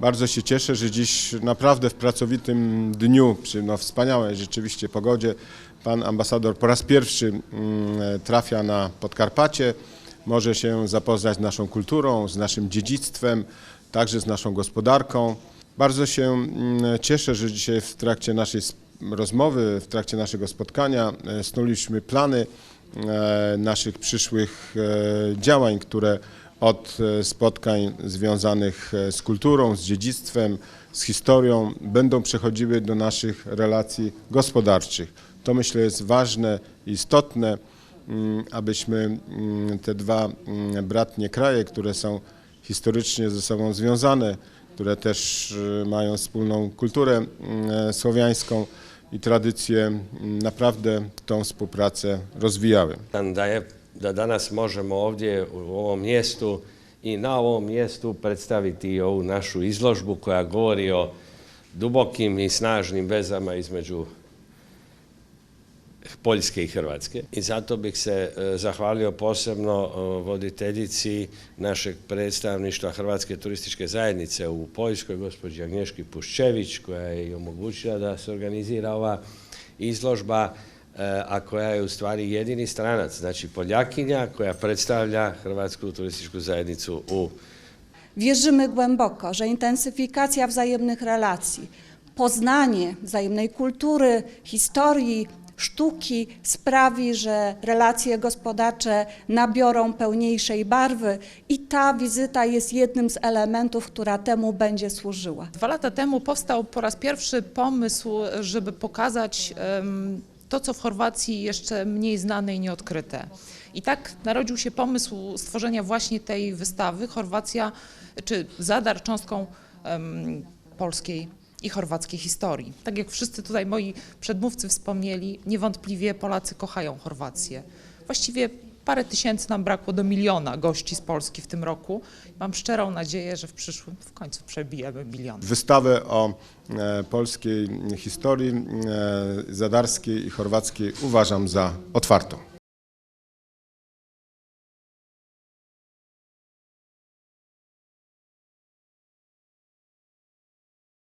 Bardzo się cieszę, że dziś naprawdę w pracowitym dniu, przy no, wspaniałej rzeczywiście pogodzie, pan ambasador po raz pierwszy mm, trafia na Podkarpacie, może się zapoznać z naszą kulturą, z naszym dziedzictwem, także z naszą gospodarką. Bardzo się mm, cieszę, że dzisiaj w trakcie naszej rozmowy, w trakcie naszego spotkania e, snuliśmy plany e, naszych przyszłych e, działań, które od e, spotkań związanych e, z kulturą, z dziedzictwem, z historią będą przechodziły do naszych relacji gospodarczych. To myślę jest ważne, istotne, mm, abyśmy mm, te dwa mm, bratnie kraje, które są historycznie ze sobą związane, które też e, mają wspólną kulturę słowiańską i tradycje, mm, naprawdę tą współpracę rozwijały. Nam da, je, da danas možemo ovdje u ovom mjestu i na ovom mjestu predstaviti ovu našu izložbu koja govori o dubokim i snažnim vezama između Poljske i Hrvatske. I zato bih se e, zahvalio posebno e, voditeljici našeg predstavništva Hrvatske turističke zajednice u Poljskoj, gospođi Agnješki Puščević, koja je i omogućila da se organizira ova izložba, a koja je u stvari jedini stranac, znači Poljakinja koja predstavlja Hrvatsku turističku zajednicu u Wierzymy głęboko, że intensyfikacja wzajemnych relacji, poznanie wzajemnej kultury, historii, sztuki sprawi, że relacje gospodarcze nabiorą pełniejszej barwy i ta wizyta jest jednym z elementów, która temu będzie służyła. Dwa lata temu powstał po raz pierwszy pomysł, żeby pokazać em, to, co w Chorwacji jeszcze mniej znane i nieodkryte. I tak narodził się pomysł stworzenia właśnie tej wystawy Chorwacja, czy Zadar cząstką em, polskiej i chorwackiej historii. Tak jak wszyscy tutaj moi przedmówcy wspomnieli, niewątpliwie Polacy kochają Chorwację. Właściwie parę tysięcy nam brakło do miliona gości z Polski w tym roku. Mam szczerą nadzieję, że w przyszłym w końcu przebijemy milion. Wystawę o e, polskiej historii, e, zadarskiej i chorwackiej uważam za otwartą.